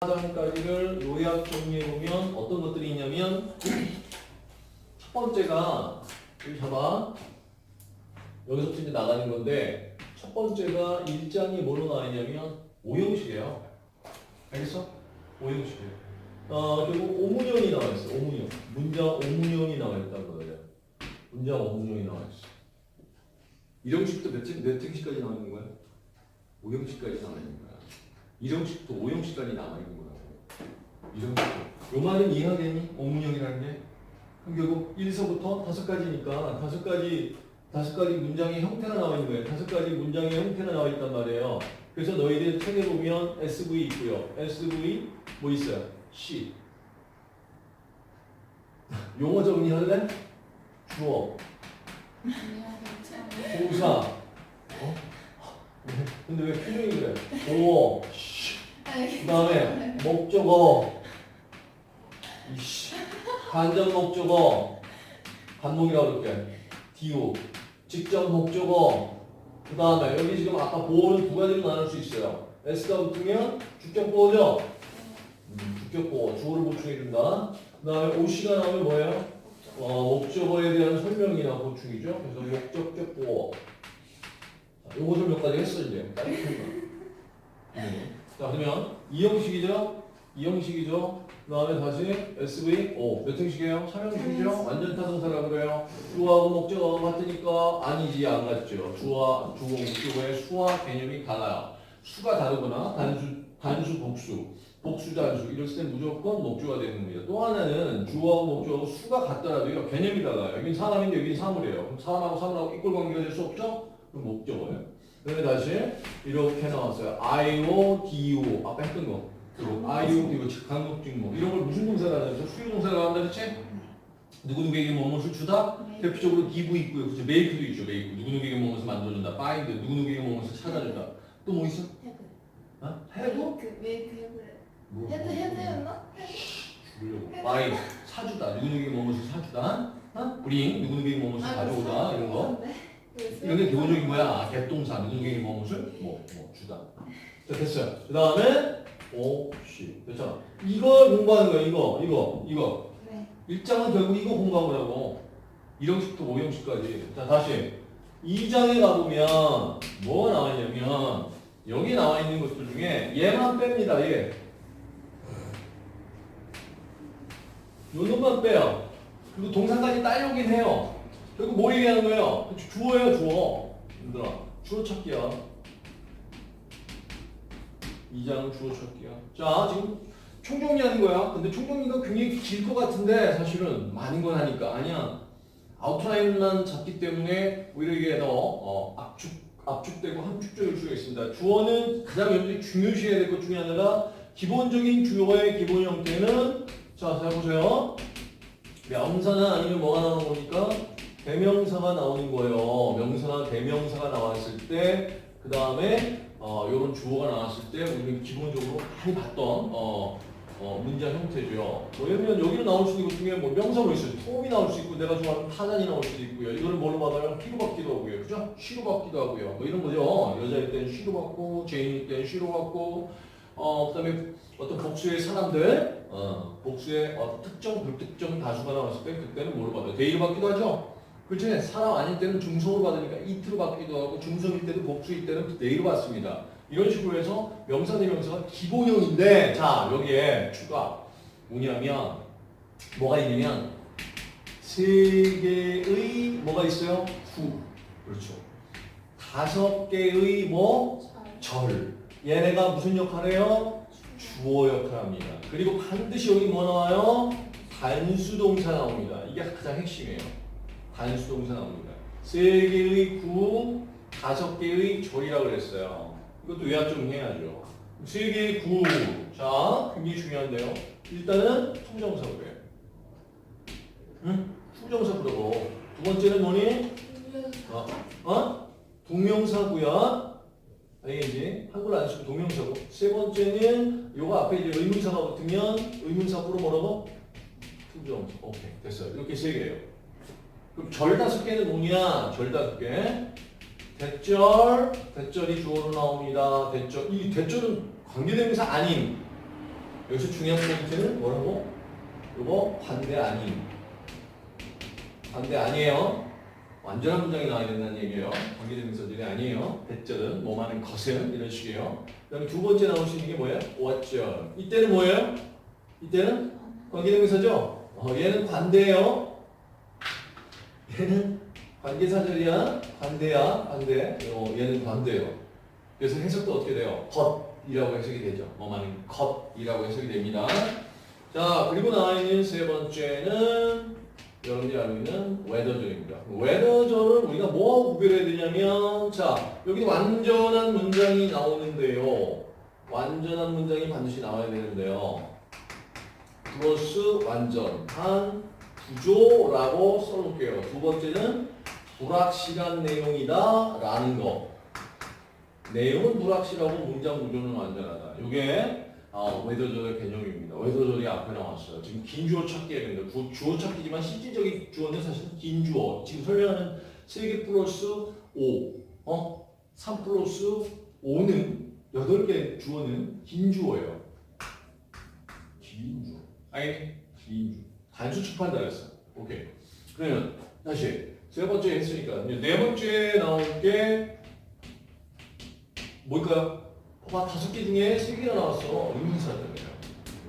4장까지를 요약 정리해보면 어떤 것들이 있냐면 첫 번째가 여기 봐봐 여기서부터 이제 나가는 건데 첫 번째가 일장이 뭐로 나와 있냐면 오형식이에요. 알겠어? 오형식이에요. 어, 그리고 오문형이 나와 있어 오문형. 문장 오문형이 나와 있다는 거예요 문장 오문형이 나와 있어. 일형식도 몇, 층- 몇 형식까지 나와 있는 거야? 오형식까지 나와 있는 거야 일형식도 오형식까지 나와 있는 거라고. 일형식도. 요 말은 이해하겠니? 오문형이라는 게. 그럼 결국 1서부터 다섯 가지니까 다섯 가지 다섯 가지 문장의 형태가 나와 있는 거예요. 다섯 가지 문장의 형태가 나와 있단 말이에요. 그래서 너희들 책에 보면 SV 있고요. SV 뭐 있어요? C. 용어 정리할래? 주어, 동사. 어? 근데 왜 표정이 그래? 보어, 그 다음에 목적어 이씨. 간접 목적어 간목이라고 그럴게. 디오. 직접 목적어 그 다음에 여기 지금 아까 보어는 두 가지로 나눌 수 있어요. S가 붙으면 주격 보어죠? 음, 주격 보어 주어를 보충해준다. 그 다음에 OC가 나오면 뭐예요? 어, 목적어에 대한 설명이나 보충이죠. 그래서 목적격 자, 요것을 몇 가지 했어 이제. 음. 자 그러면 이 형식이죠? 이 형식이죠? 그 다음에 다시 SV 오, 몇 형식이에요? 3형식이죠? 완전 타동사라 그래요. 주어하고 목적어가 같으니까 아니지 안 같죠? 주어, 주어, 목적어의 수와 개념이 달라요. 수가 다르거나 단수, 단수, 복수. 복수, 단수. 이럴 때 무조건 목주가 되는 겁니다. 또 하나는 주어하고 목적어하고 수가 같더라도요 개념이 달라요. 여긴 사람인데 여긴 사물이에요. 그럼 사람하고 사물하고 이꼴 관계가 될 수 없죠? 그럼 목적어예요 그다음에 다시 이렇게 나왔어요. IO, DO 아까 했던 거. 그리고 DO 강력 직목 이런 걸 무슨 동사를 하냐면 수요 동사를 한다 그랬지? 누구 누구에게 뭐뭇을 주다? 대표적으로 give 있고요. 그죠? make도 있죠. make. 누구 누구에게 뭐뭇을 만들어준다. find. 누구 누구에게 뭐뭇을 찾아준다. 또 뭐 있어? 어? have? 뭐, 헤드 헤드였나? 주려고. buy. 사주다. 누구 누구에게 뭐뭇을 사주다. 어? bring. 누구 누구에게 뭐뭇을 가져오다. 이런 거. 이런 게 기본적인 거야. 개동사 누구에게 뭐 무엇을 뭐, 뭐 주다. 자 됐어요. 그 다음에 오씨 됐잖아. 이걸 공부하는 거야. 이거 이거 이거 네. 일장은 결국 이거 공부한 거라고. 1형식부터 5형식까지. 자 다시 2장에 가보면 뭐가 나와 있냐면 여기 나와 있는 것들 중에 얘만 뺍니다. 얘. 요 놈만 빼요. 그리고 동사까지 따려오긴 해요. 결국 뭐 얘기하는 거예요? 주어예요, 주어. 얘들아, 주어 찾기야. 2장은 주어 찾기야. 자, 지금 총정리하는 거야. 근데 총정리가 굉장히 길 것 같은데 사실은 많은 건 하니까 아니야. 아웃라인만 잡기 때문에 오히려 이게 더 어, 압축, 압축되고 함축적일 수가 있습니다. 주어는 가장 여러분들이 중요시해야 될 것 중에 하나가 기본적인 주어의 기본 형태는 자, 잘 보세요. 명사나 아니면 뭐가 나오는 거니까 대명사가 나오는 거예요. 명사나 대명사가 나왔을 때, 그 다음에 어, 이런 주어가 나왔을 때 우리는 기본적으로 많이 봤던 어, 어, 문장 형태죠. 뭐 예를 들면 여기로 나올 수 있는 것 중에 뭐 명사 뭐 있어요. 톰이 나올 수 있고 내가 좋아하는 타잔이 나올 수도 있고요. 이거를 뭘로 받아요? 피로 받기도 하고요. 그죠? 쉬로 받기도 하고요. 뭐 이런 거죠. 여자일 땐 쉬로 받고, 죄인일 땐 쉬로 받고, 어, 그 다음에 어떤 복수의 사람들, 어, 복수의 어, 특정, 불특정 다수가 나왔을 때 그때는 뭘로 받아요? 대의로 받기도 하죠. 그렇지? 사람 아닐 때는 중성으로 받으니까 이트로 받기도 하고 중성일 때도 복수일 때는 대의로 받습니다. 이런 식으로 해서 명사 대명사가 기본형인데 자 여기에 추가 뭐냐면 뭐가 있냐면 세 개의 뭐가 있어요? 후 그렇죠. 다섯 개의 뭐 절. 얘네가 무슨 역할을 해요? 주어 역할을 합니다. 그리고 반드시 여기 뭐 나와요? 단수동사 나옵니다. 이게 가장 핵심이에요. 단수동사 나옵니다. 세 개의 구, 다섯 개의 절이라고 그랬어요. 이것도 요약 좀 해야죠. 세 개의 구. 자, 굉장히 중요한데요. 일단은 통정사 그래요. 응? 통정사 그러고. 두 번째는 뭐니? 어? 어? 동명사고요. 알겠지? 한글 안 쓰고 동명사고. 세 번째는 요거 앞에 이제 의문사가 붙으면 의문사구로 뭐라고? 투정사. 오케이 됐어요. 이렇게 세 개예요. 그럼 절 다섯 개는 뭐냐? 절 다섯 개. 대절, 대절이 주어로 나옵니다. 대절. 이 대절은 관계대명사 아닌 여기서 중요한 포인트는 뭐라고? 이거 반대 아님. 반대 아니에요. 완전한 문장이 나와야 된다는 얘기예요. 관계대명사들이 아니에요. 대절은 뭐하는 것은 이런 식이에요. 그다음에 두 번째 있는 게 뭐예요? 왔죠. 이때는 뭐예요? 이때는 관계대명사죠. 어, 얘는 관대예요. 얘는 관계사절이야. 관대야. 관대. 어, 얘는 관대예요. 그래서 해석도 어떻게 돼요? 겉이라고 해석이 되죠. 뭐하는 겉이라고 해석이 됩니다. 자 그리고 나와 있는 세 번째는 여러분들이 알고 있는 웨더절입니다. 웨더절을 우리가 뭐하고 구별해야 되냐면 자 여기 완전한 문장이 나오는데요. 완전한 문장이 반드시 나와야 되는데요. 플러스 완전한 구조라고 써놓을게요. 두 번째는 불확실한 내용이다 라는 거. 내용은 불확실하고 문장 구조는 완전하다. 이게 어, 웨더절의 개념입니다. 웨더절이 앞에 나왔어요. 지금 긴 주어 찾기에 됩니다. 구- 주어 찾기지만 실질적인 주어는 사실은 긴 주어. 지금 설명하는 3개 플러스 5, 어? 3 플러스 5는 8개 주어는 긴 주어예요. 긴 주어. 아니, 긴 주어. 단수 축한다 그랬어. 오케이. 그러면 다시 세 번째 했으니까 네 번째 나올 게 뭘까요? 봐봐 다섯 개 중에 세 개가 나왔어. 의문사절이에요.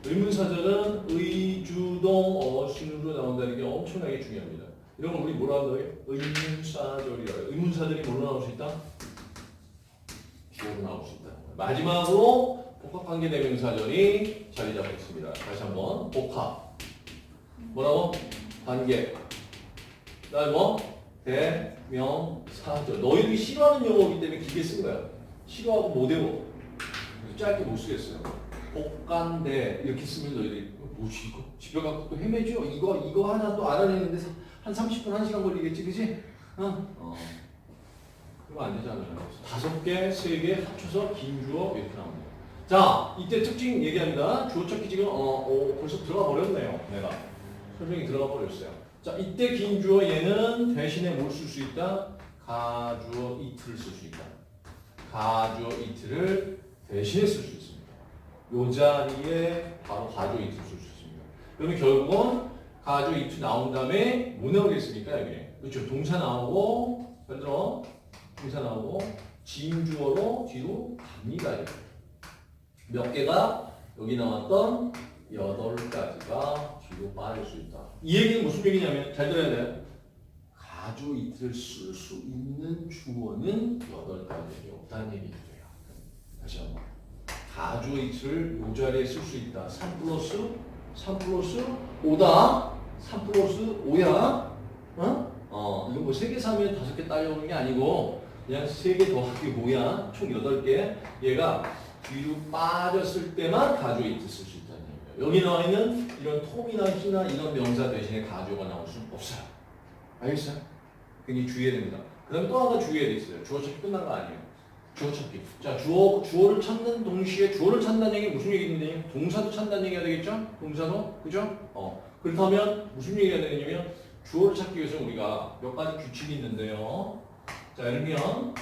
의문사절은 의주동 어순으로 나온다는 게 엄청나게 중요합니다. 이런 걸 우리 뭐라 한다고요? 의문사절이라. 의문사절이 뭘로 나올 수 있다? 주어로 나올 수 있다. 마지막으로 복합관계대명사절이 자리 잡고 있습니다. 다시 한번 복합. 뭐라고? 관계. 그다음에 뭐? 대명사절. 너희들이 싫어하는 용어이기 때문에 길게 쓴 거야. 싫어하고 못 외워. 짧게 못 쓰겠어요. 복간대 이렇게 쓰면 너희들이 어, 뭐지 이거? 집에 가서 또 헤매죠? 이거 이거 하나 또 알아내는데 한 30분 1시간 걸리겠지 그지? 어? 어. 그러면 안 되잖아요. 다섯 개, 세 개 합쳐서 긴 주어 이렇게 나옵니다. 자, 이때 특징 얘기합니다. 주어 찾기 지금 어, 어, 벌써 들어가 버렸네요. 내가 설명이 들어가 버렸어요. 자, 이때 긴 주어 얘는 대신에 뭘 쓸 수 있다? 가주어 이트를 쓸수 있다. 가주어 이트를 대신에 쓸 수 있습니다. 요 자리에 바로 가주어 이트를 쓸수 있습니다. 그러면 결국은 가주어 이트 나온 다음에 뭐 나오겠습니까? 여기 그렇죠. 동사 나오고 예를 들어 동사 나오고 진주어로 뒤로 갑니다. 몇 개가 여기 나왔던 여덟 가지가 뒤로 빠질 수 있다. 이 얘기는 무슨 얘기냐면 잘 들어야 돼요. 가주 이틀 쓸 수 있는 주어는 여덟 가지밖에 없다는 얘기예요. 다시 한번. 가주 이틀 요 자리에 쓸 수 있다. 3 플러스 3 플러스 5다. 3 플러스 5야. 어? 어, 이거 뭐 3개, 3에 5개 딸려오는 게 아니고 그냥 3개 더하기 5야. 총 8개. 얘가 뒤로 빠졌을 때만 가주 이틀 쓸수 얘기예요. 여기 나와 있는 이런 톰이나 히나 이런 명사 대신에 가주가 나올 수는 없어요. 알겠어요? 굉장히 주의해야 됩니다. 그 다음에 또 하나 주의해야 돼 있어요. 주어 찾기 끝난 거 아니에요. 주어 찾기. 자, 주어, 주어를 찾는 동시에 주어를 찾는다는 얘기 무슨 얘기인데? 동사도 찾는다는 얘기가 되겠죠? 동사도? 그죠? 어. 그렇다면 무슨 얘기가 되냐면 주어를 찾기 위해서 우리가 몇 가지 규칙이 있는데요. 자, 예를 들면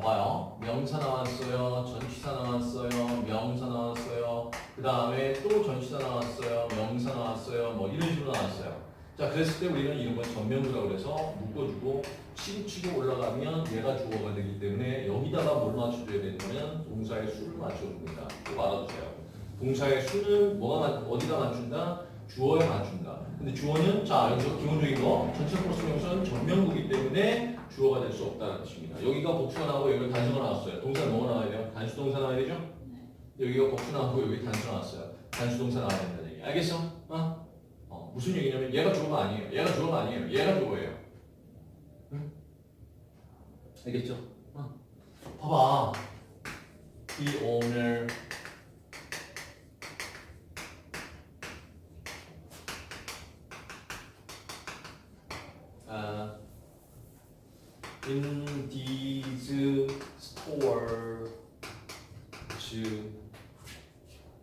봐봐요. 명사 나왔어요. 전치사 나왔어요. 명사 나왔어요. 그 다음에 또 전치사 나왔어요. 명사 나왔어요. 뭐 이런 식으로 나왔어요. 자, 그랬을 때 우리는 이런 걸 전면부라고 그래서 묶어주고 치고치고 올라가면 얘가 주어가 되기 때문에 여기다가 뭘 맞춰줘야 되냐면 동사의 수를 맞춰줍니다. 꼭 알아두세요. 동사의 수는 뭐가 맞, 어디다 맞춘다? 주어에 맞춘다. 근데 주어는 자 여기서 기본적인 거 전체 플러스 명사는 전면부기 때문에 주어가 될 수 없다는 뜻입니다. 여기가 복수가 나오고 여기가 단수가 나왔어요. 동사는 뭐가 나와야 돼요? 단수 동사 나와야 되죠? 여기가 복수 나오고 여기 단수 나왔어요. 단수 동사 나와야 된다는 얘기. 알겠어? 어? 어, 무슨 얘기냐면 얘가 주어가 아니에요. 얘가 주어가 아니에요. 얘가 주어예요. 응? 알겠죠? 어. 봐봐. 이 오늘 아, in these stores,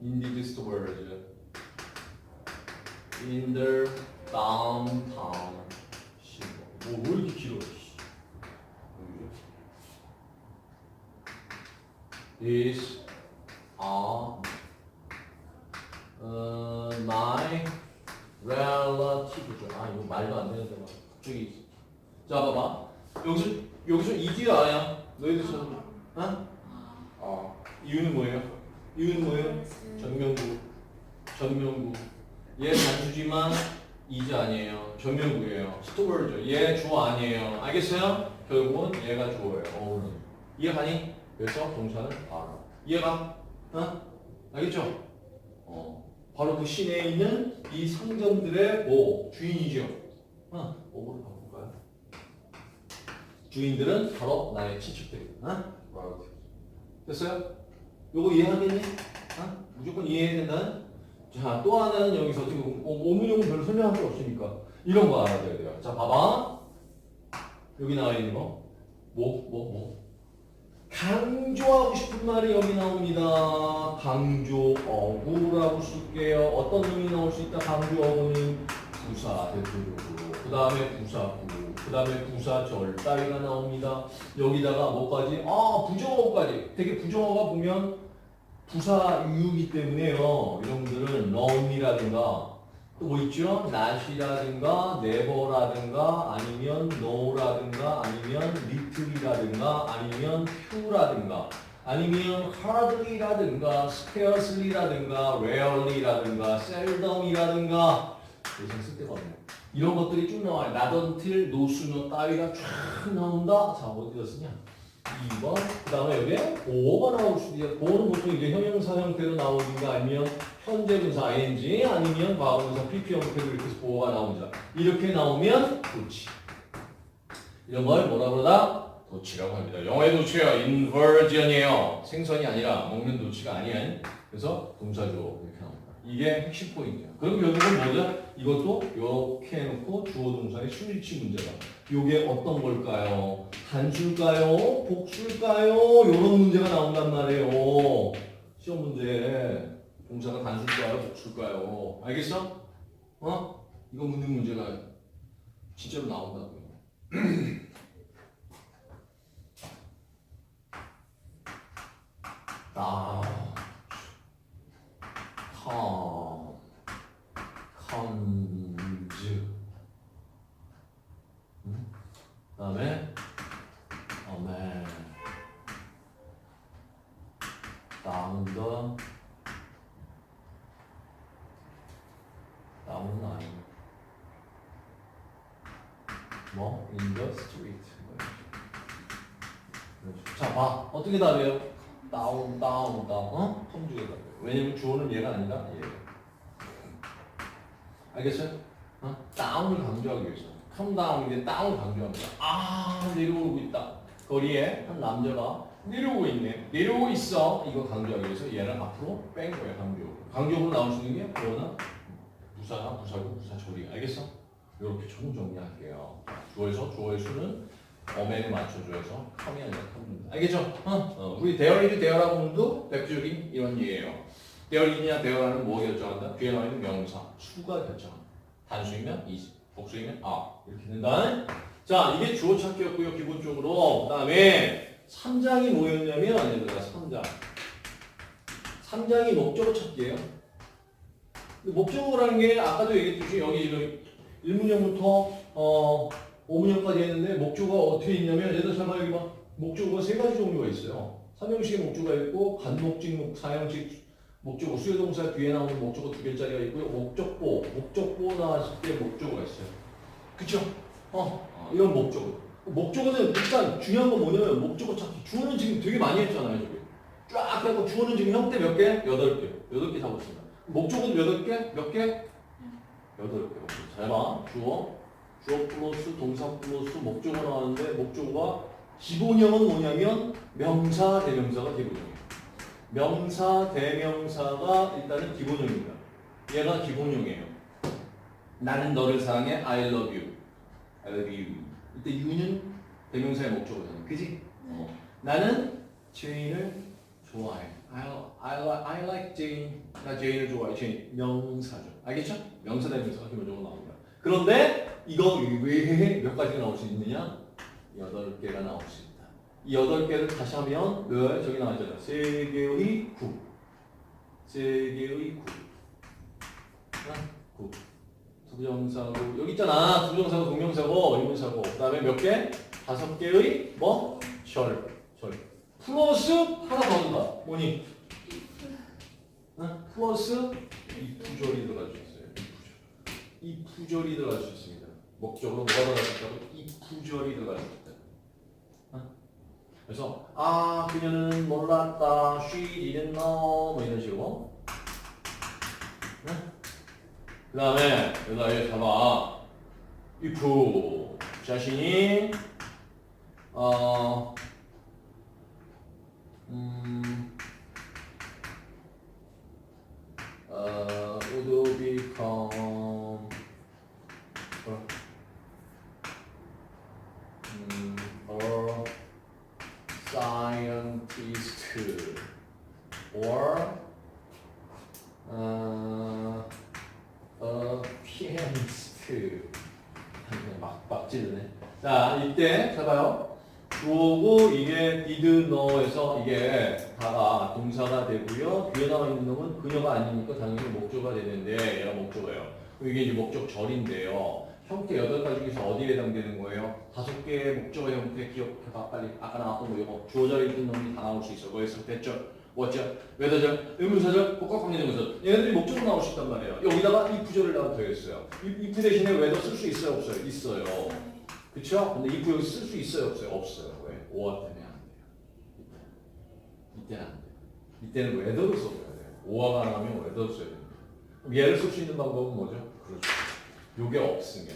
in these stores, in the downtown. 씨, 뭐, 왜 이렇게 길어? 씨. 알겠어요? 결국은 얘가 주어예요 어우는 이해가니? 그래서 동사는 알아 이해가? 어? 알겠죠? 어 바로 그 시내에 있는 이 상점들의 뭐 주인이죠 어 오버를 바꿀까요? 주인들은 바로 나의 친척들이야 어? 됐어요? 요거 이해하겠니? 어? 무조건 이해해야 된다. 자, 또 하나는 여기서 지금 오- 오문용은 별로 설명할 게 없으니까 이런 거 알아둬야 돼요. 자, 봐봐. 여기 나와 있는 거. 뭐, 뭐, 뭐. 강조하고 싶은 말이 여기 나옵니다. 강조 어구라고 쓸게요. 어떤 의미 나올 수 있다? 강조 어구는 부사 대표적으로. 그 다음에 부사구. 그 다음에 부사절 따위가 나옵니다. 여기다가 뭐까지? 아, 부정어까지. 되게 부정어가 보면 부사 유이기 때문에요. 이런 분들은 너운이라든가 또 뭐 있죠? not이라든가 never라든가 아니면 no라든가 아니면 little이라든가 아니면 few라든가 아니면 hardly라든가 scarcely라든가 rarely라든가 더 이상 쓸 데가 없네. 이런 것들이 쭉 나와요. 나던틸, 노수노 따위가 쫙 나온다. 자, 어디다 쓰냐? 2번. 그 다음에 여기에 보어가 나올 수도 있어요. 보어는 보통 이제 형용사 형태로 나오는가 아니면 현재 분사 ing 아니면 과거 분사 pp 형태로 이렇게 해서 보어가 나옵니다. 이렇게 나오면 도치. 이런 걸 뭐라 그러다? 도치라고 합니다. 영어의 도치예요. 인버전이에요. 생선이 아니라 먹는 도치가 아니야. 그래서 동사조 이렇게 나옵니다. 이게 핵심 포인트야. 그럼 결국은 뭐죠? 이것도 이렇게 해놓고 주어 동사의 순위치 문제다. 요게 어떤 걸까요? 단수일까요? 복수일까요? 이런 문제가 나온단 말이에요. 시험 문제 동사가 단수일까요? 복수일까요? 알겠어? 어? 이거 묻는 문제가 진짜로 나온다고요. 아, 컴, 컴즈. 음? 그다음에 어메, 다운 더, 다운은 아니고, 뭐 in the street. 뭐 이런 식으로. 자, 봐 어떻게 답해요? 다운, 다운, 다운. 어? 컴즈가 답해요. 왜냐면 주어는 얘가 아니라 얘. 알겠어요? 어? 다운을 강조하기 위해서. 컴 다운인데 다운을 강조합니다. 아, 내려오고 있다. 거리에 한 남자가 내려오고 있네. 내려오고 있어. 이거 강조하기 위해서 얘를 앞으로 뺀 거야, 강조. 강조로 나올 수 있는 게 뭐나? 부사나 부사고 부사조리. 알겠어? 이렇게 총 정리할게요. 주어에서 주어의 수는 어맨에 맞춰줘서 아니라 컴입니다. 알겠죠? 어? 어, 우리 대열이지 대열하고 문도 백줄이 이런 예예요. 대열이냐 대열하는 뭐 결정한다? 뒤에 나와 있는 명사 수가 결정한다. 단수이면 is, 복수이면 are 이렇게 된다. 자 이게 주어 찾기였고요 기본적으로. 그다음에 3장이 뭐였냐면 얘들아 3장. 3장이 목적어 찾기예요. 목적어라는 게 아까도 얘기했듯이 여기 지금 1문형부터 어 5문형까지 했는데 목적어가 어떻게 있냐면 얘들 잘 봐, 여기 봐. 목적어가 세 가지 종류가 있어요. 삼형식의 목적어가 있고 간목직, 목, 사형식 목적어, 수요동사 뒤에 나오는 목적어 두 개짜리가 있고요. 목적보, 목적보 나왔을 때 목적어가 있어요. 그쵸? 어, 어, 이런 목적어. 목적어는 일단 중요한 건 뭐냐면 목적어 찾기. 주어는 지금 되게 많이 했잖아요, 저기. 쫙 하고 주어는 지금 형태 몇 개? 여덟 개. 여덟 개 잡았습니다. 목적어도 여덟 개? 몇 개? 여덟 개. 잘 봐. 주어. 주어 플러스 동사 플러스 목적어 나왔는데 목적어가 기본형은 뭐냐면 명사 대명사가 기본형이에요. 명사 대명사가 일단은 기본형입니다. 얘가 기본형이에요. 나는 너를 사랑해. I love you. I love you. 이때 you는 대명사의 목적어잖아. 그지? 어. 나는 제인을 좋아해. I, I, I like Jane. 나 제인을 좋아해. 제인 명사죠. 알겠죠? 명사 대명사가 기본적으로 나옵니다. 그런데 이거 외에 몇 가지가 나올 수 있느냐? 여덟 개가 나올 수 있다. 이 여덟 개를 다시 하면 왜 저기 나와 있잖아요. 세 개의 구. 세 개의 구. 구. 부정사고 여기 있잖아. 부정사고, 동명사고, 의문사고. 그다음에 몇 개? 다섯 개의 뭐? 절. 절. 플러스 하나 더 준다. 뭐니? 응? 플러스 이수 있어요. 이 부절. 이 부절이 들어갈 수 있습니다. 목적으로 뭐가 들어갈 수 있다고? 이 부절이 들어갈 수 있다. 응? 그래서 아 그녀는 몰랐다. She didn't know. 뭐 이런 식으로. 그 다음에 여기다 얘 잡아. if 자신이 어 음, 어, would become 뭐라? 음, a scientist or 어, 어, 피아니스트. 막, 막 찌르네. 자, 이때, 잡아요. 주어고, 이게 did know에서 이게 다가 동사가 되고요. 뒤에 나와 있는 놈은 그녀가 아니니까 당연히 목조가 되는데, 얘가 목조예요. 이게 이제 목적절인데요. 형태 여덟 가지 중에서 어디에 해당되는 거예요? 다섯 개의 목적어 형태 기억해봐 빨리 아까 나왔던 거 이거 주어절에 있던 놈이 다 나올 수 있어 뭐였어? 됐죠? 뭐죠? 외다절, 의문사절, 복합관계대명사 얘네들이 목적으로 나올 수 있단 말이에요 여기다가 if 절을 나도 되겠어요 if 대신에 외더 쓸수 있어요? 없어요? 있어요 그쵸? 근데 if 여기 쓸 수 있어요? 없어요? 없어요 왜? 오화 때문에 안 돼요 이때는 안 돼요 이때는 외더를 써줘야 돼요 오화가 나오면 외더를 써야 그럼 얘를 쓸 수 있는 방법은 뭐죠? 그렇죠 요게 없으면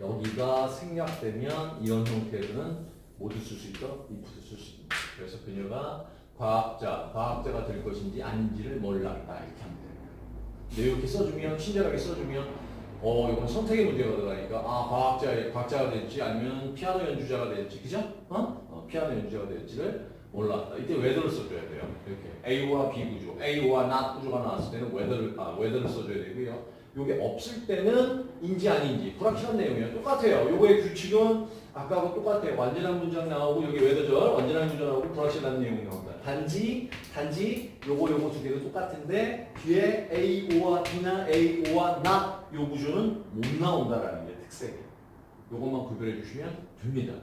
여기가 생략되면 이런 형태에서는 모두 쓸 수 있죠? if도 쓸 수 있습니다. 그래서 그녀가 과학자, 과학자가 될 것인지 아닌지를 몰랐다 이렇게 하면 돼요. 근데 이렇게 써주면 친절하게 써주면 어 이건 선택의 문제가 들어가니까 아 과학자 과학자가 될지 아니면 피아노 연주자가 될지 그죠? 어? 어, 피아노 연주자가 될지를 몰랐다. 이때 whether를 써줘야 돼요. 이렇게 A와 B 구조, A와 not 구조가 나왔을 때는 whether를 아 whether를 써줘야 되고요. 요게 없을 때는 인지 아닌지 불확실한 내용이에요. 똑같아요. 요거의 규칙은 아까하고 똑같아요. 완전한 문장 나오고 여기 외도절 완전한 문장 나오고 불확실한 내용이 나온다. 단지 단지 요거 요거 두 개도 똑같은데 뒤에 A, O와 B나 A, O와 not 요 구조는 못 나온다라는 게 특색이에요. 요것만 구별해 주시면 됩니다.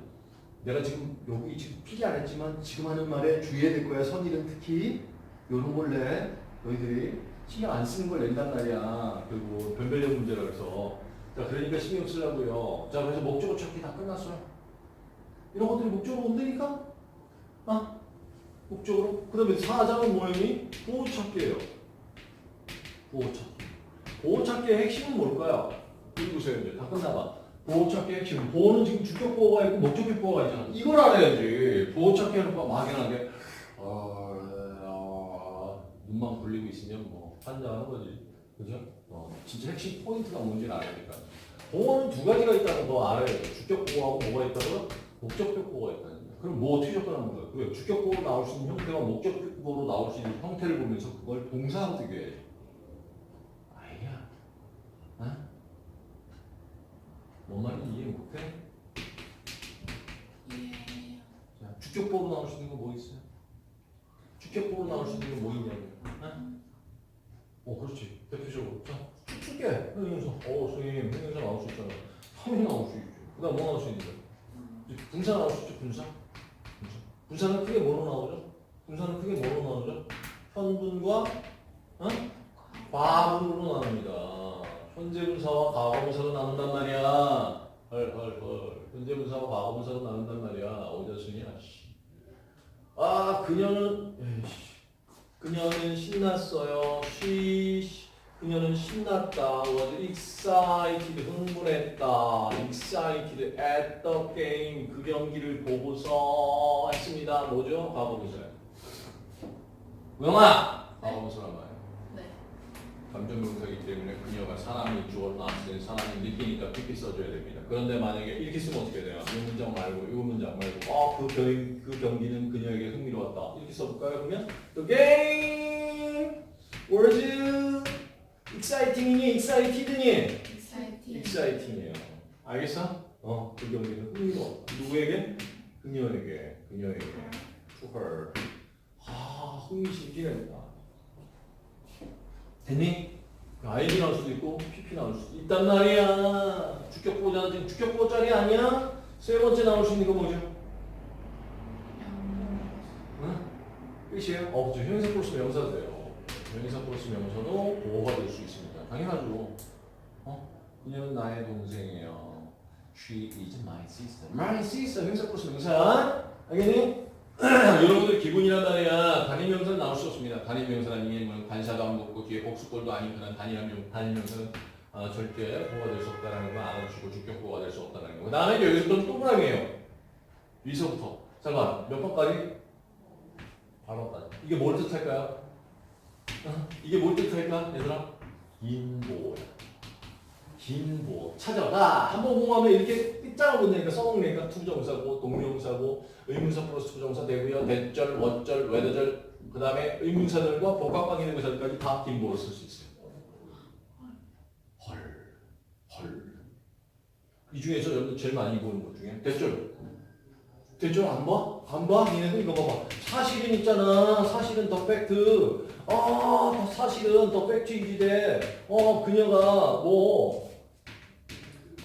내가 지금 여기 지금 필기 안 했지만 지금 하는 말에 주의해야 될 거야. 선일은 특히 요런 걸내 너희들이 신경 안 쓰는 걸 낸단 말이야. 그리고 변별력 문제라 그래서. 자, 그러니까 신경 쓰라고요. 자, 그래서 목적어 찾기 다 끝났어요. 이런 것들이 목적으로 온다니까? 아, 목적으로. 그 다음에 사장은 뭐니? 보호 찾기예요. 보호 찾기. 보호 찾기의 핵심은 뭘까요? 읽으세요, 이제. 다 끝나봐. 보호 찾기의 핵심. 보호는 지금 주격 보호가 있고 목적격 보호가 있잖아. 이걸 알아야지. 보호 찾기 하는 거 막연하게. 아, 아, 눈만 굴리고 있으면 뭐 판단하는 거지. 그죠? 어, 진짜 핵심 포인트가 뭔지를 알아야니까. 보호는 두 가지가 있다는 거 알아야 돼. 주격 보호하고 뭐가 있다고요? 목적격 보호가 있다는 거야. 그럼 뭐 어떻게 접근하는 거야? 그래, 주격 보호로 나올 수 있는 형태와 목적격 보호로 나올 수 있는 형태를 보면서 그걸 동사로 비교해야지. 아이야. 어? 뭔 말인지 이해 못해? 예. 자, 주격 보호로 나올 수 있는 거 뭐 있어요? 주격 보호로 나올 수 있는 거 뭐 있냐고. 어? 어, 그렇지. 대표적으로. 자, 게. 형용사. 어, 선생님, 형용사 나올 수 있잖아. 형이 나올 수 있죠. 그 다음 뭐 나올 수 있는데? 분사 나올 수 있죠, 분사? 분사. 분사는 크게 뭐로 나오죠? 분사는 크게 뭐로 나오죠? 현분과 어? 과분으로 나눕니다. 현재 분사와 과거 분사로 나눈단 말이야. 헐헐헐. 현재 분사와 과거 분사로 나눈단 말이야. 어디다 쓰냐? 씨. 아 그녀는 에이씨. 그녀는 신났어요. She 그녀는 신났다. was excited 흥분했다. excited at the game 그 경기를 보고서 했습니다. 뭐죠? 과거분사예요. 우영아 과거분사란. 네. 감정명사이기 때문에 그녀가 사람이 주어 나왔을 때 사람이 느끼니까 깊이 써줘야 됩니다. 그런데 만약에 이렇게 쓰면 어떻게 돼요? 이 문장 말고 이 문장 말고 어그 경, 그 경기는 그녀에게 흥미로웠다. 이렇게 써볼까요? 그러면 The game was exciting이니 excited니 exciting. exciting이에요. 알겠어? 어, 그 경기는 흥미로웠다. 누구에게? 그녀에게, 그녀에게. To her. 아, 흥미심기했다. 됐니? id 나올 수도 있고 pp 나올 수도 있단 말이야. 주격보호자는 지금 주격보호자리 아니야? 세 번째 나올 수 있는 거 뭐죠? 응? 끝이에요? 어, 그죠. 형용사 플러스 명사도 돼요. 형용사 플러스 명사도 보호가 될 수 있습니다. 당연하죠. 어? 그녀는 나의 동생이에요. She is my sister. My sister. 형용사 플러스 명사. 알겠니? 여러분들 기분이란 말이야. 단임명사는 나올 수 없습니다. 단임명사 아니면 뭐 관사도 안 붙고 뒤에 복수꼴도 아닌 그런 단임명, 단임명사는 어, 절대 보호가 될 수 없다는 거 알아주시고 주격 보호가 될 수 없다는 거. 그 다음에 여기서 또 동그라미예요. 위서부터. 잠깐 몇 번까지? 8번까지. 이게 뭘 뜻할까요? 어? 이게 뭘 뜻할까? 얘들아? 긴보야. 긴보. 찾아가. 한번 공하면 이렇게 삐짝을 붙으니까 써먹으니까 투정사고 동명사고 의문사 플러스 투정사 되고요. 대절, 원절, 외대절 그 다음에 의문사들과 복합관계 대명사들까지 다 긴보로 쓸 수 있어요. 헐. 헐. 이 중에서 여러분 제일 많이 보는 것 중에 대절. 대절 안 봐? 안 봐? 니네들 이거 봐봐. 사실은 있잖아. 사실은 더 팩트. 아, 사실은 더 팩트이지 돼. 어, 그녀가 뭐,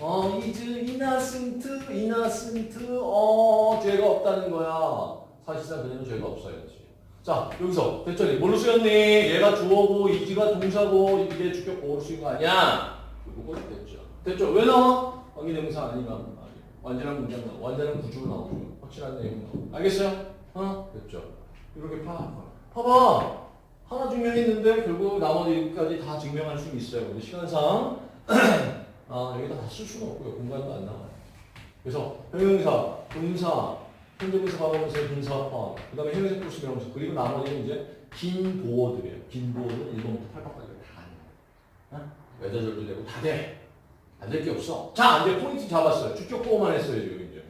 어, is innocent, innocent, 어, 죄가 없다는 거야. 사실상 그녀는 죄가 없어야지. 자, 여기서 대절이 뭘로 쓰였니? 얘가 주어고, 이지가 동사고, 이게 주격 보호로 쓰인 거 아니야? 그거 됐죠. 됐죠? 왜 나와? 관계대명사 아니면 아니. 완전한 문장 나와. 완전한 구조로 나오죠. 확실한 내용 나와. 알겠어요? 어? 됐죠. 이렇게 파. 봐봐. 하나 증명했는데 결국 나머지까지 다 증명할 수 있어요. 시간상 아, 여기다 다 쓸 수는 없고요. 공간도 안 나와요. 그래서 형용사, 분사, 현재분사, 과거분사, 분사, 어, 그 다음에 형용사 플러스 명사, 그리고 나머지는 이제 긴 보어들이에요. 긴 보어는 1번부터 8번까지 다 돼. 어? 외자절도 되고 다 돼. 안 될 게 없어. 자, 이제 포인트 잡았어요. 주격 보호만 했어요, 지금 이제.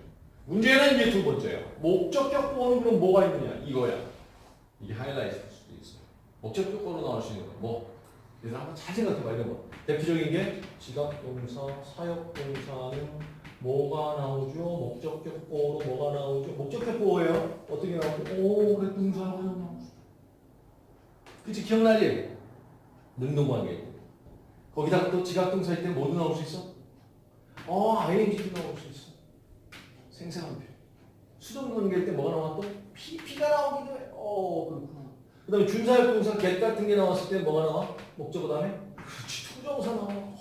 문제는 이제 두 번째예요. 목적격 보호는 그럼 뭐가 있느냐? 이거야. 이게 하이라이트일 수도 있어요. 목적격 보호로 나올 수 있는 거. 뭐? 그래서 한번 잘 생각해봐, 이런 거. 대표적인 게 지각동사, 사역동사는 뭐가 나오죠? 목적격 보호로 뭐가 나오죠? 목적격 보호예요. 어떻게 나오죠? 오, 그래, 동사가 나오죠. 그치, 기억나지? 능동관계. 거기다가 또 지각동사일 때 뭐도 나올 수 있어? 어, ing도 나올 수 있어. 생생한 표. 수동관계일 때 뭐가 나와 또? pp가 나오기도 해. 어, 그렇구나. 그 다음에 준사역동사 get 같은 게 나왔을 때 뭐가 나와? 목적어 다음에? 그렇지, 투정사 나와. 어,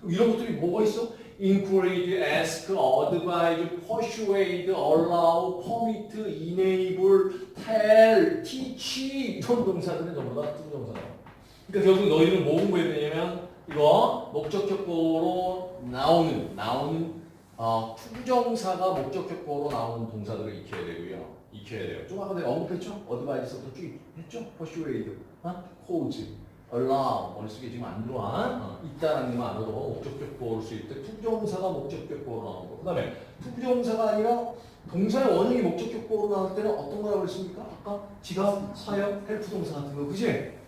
그럼 이런 것들이 뭐가 있어? encourage, ask, advise, persuade, allow, permit, enable, tell, teach 이런 동사들은 전부 다 투정사 나와. 그러니까 결국 너희는 뭐 공부해야 되냐면 이거 목적격보로 나오는 나오는 어, 투정사가 목적격보로 나오는 동사들을 익혀야 되고요. 익혀야 돼요. 좀 아까 내가 언급했죠? 어드바이스부터 쭉 했죠? persuade, 어? cause, allow 머릿속에 지금 안 들어와 어, 있다는 것만 알아도 목적격보를 쓸 때 투정사가 목적격보로 나오는 거. 그다음에 투정사가 아니라 동사의 원형이 목적격보로 나올 때는 어떤 거라고 그랬습니까? 아까 지각, 사역, 헬프 동사 같은 거, 그지?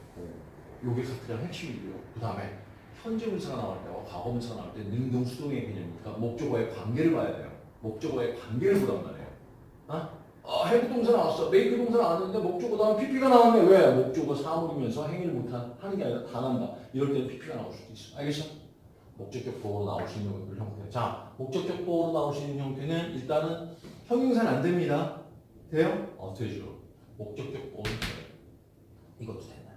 요게 가장 핵심이고요. 그 다음에 현재 분사가 나올 때와 과거 분사가 나올 때 능동 수동의 개념이니까 목적어의 관계를 봐야 돼요. 목적어의 관계를 보란 말이에요. 아? 어, 해부 동사 나왔어. 메이크 동사 나왔는데 목적어 다음 PP가 나왔네. 왜? 목적어 사물이면서 행위를 못한 하는 게 아니라 당한다. 이럴 때는 PP가 나올 수도 있어. 알겠어? 목적격 보호로 나올 수 있는 형태. 자, 목적격 보호로 나올 수 있는 형태는 일단은 형용사는 안 됩니다. 돼요? 어, 되죠. 목적격 돼요. 이것도 된다.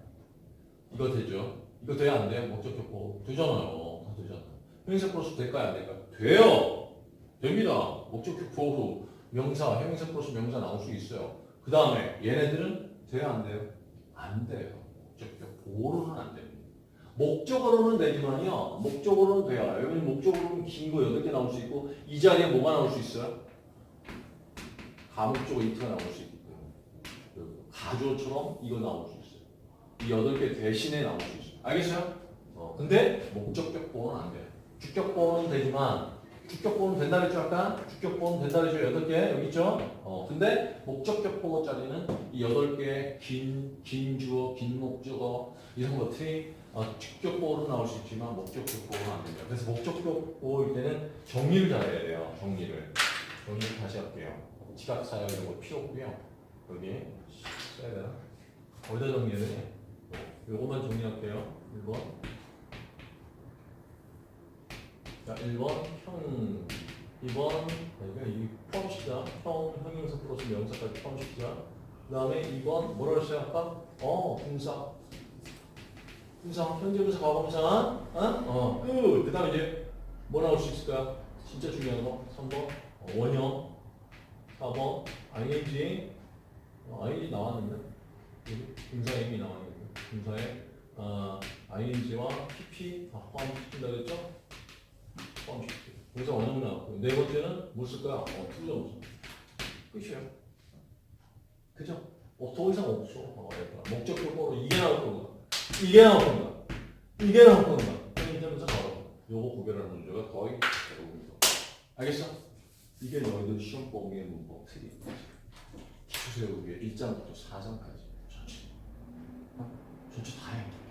이거 되죠? 이거 돼야 안 돼요? 목적격 보호. 되잖아요. 다 되잖아요. 형용사 플러스 될까요? 안 될까요? 돼요! 됩니다. 목적격 보호로 명사, 형용사 플러스 명사 나올 수 있어요. 그 다음에 얘네들은 돼야 안 돼요? 안 돼요. 목적격 보호로는 안 됩니다. 목적어로는 되지만요. 목적어로는 돼요. 여기 목적어로는 긴 거 8개 나올 수 있고 이 자리에 뭐가 나올 수 있어요? 가목적어 이트가 나올 수 있고 가주어처럼 이거 나올 수 있어요. 이 8개 대신에 나올 수 있어요. 알겠어요? 어, 근데 목적격 보호는 안 돼요. 주격 보호는 되지만 주격 보호는 된다 그랬죠 아까? 주격 보호는 된다 그랬죠 8개 여기 있죠? 어, 근데 목적격 보호 자리는 이 8개 긴, 긴 주어, 긴 목적어 이런 것들이 어, 주격 보호로 나올 수 있지만 목적격 보호는 안 됩니다. 그래서 목적격 보호일 때는 정리를 잘해야 돼요. 정리를. 정리를 다시 할게요. 지각 사역 이런 거 필요 없고요. 여기 써야 되나? 어디다 정리해야 되니? 요것만 정리할게요. 1번. 자, 1번 형, 2번 그러니까 이 포함시키자. 형, 형용사 플러스 명사까지 포함시키자. 그 다음에 2번 뭐라고 시작할까? 어, 분사. 분사, 현재분사, 과거분사. 어? 어. 그 다음에 이제 뭐 나올 수 있을까? 진짜 중요한 거. 3번 어, 원형. 4번 ing. 어, ing 나왔는데. 분사 이미 나왔는데. 분사에 어, ing와 pp 다 포함시킨다 그랬죠? 분사 원형 나왔고. 네 번째는 뭐쓸 거야? 어, 투정사. 끝이에요. 그죠? 어, 더 이상 없어. 어, 얘들아. 목적격으로 이게 나올 거구나. 이게 나올 거구나. 이게 나올 거구나. 편의점에서 바로 요거 구별하는 문제가 거의 대부분이다. 알겠어? 이게 너희들 시험 범위의 문법 틀이. 기초 세우기에 1장부터 4장까지 전체. 어? 전체 다 해.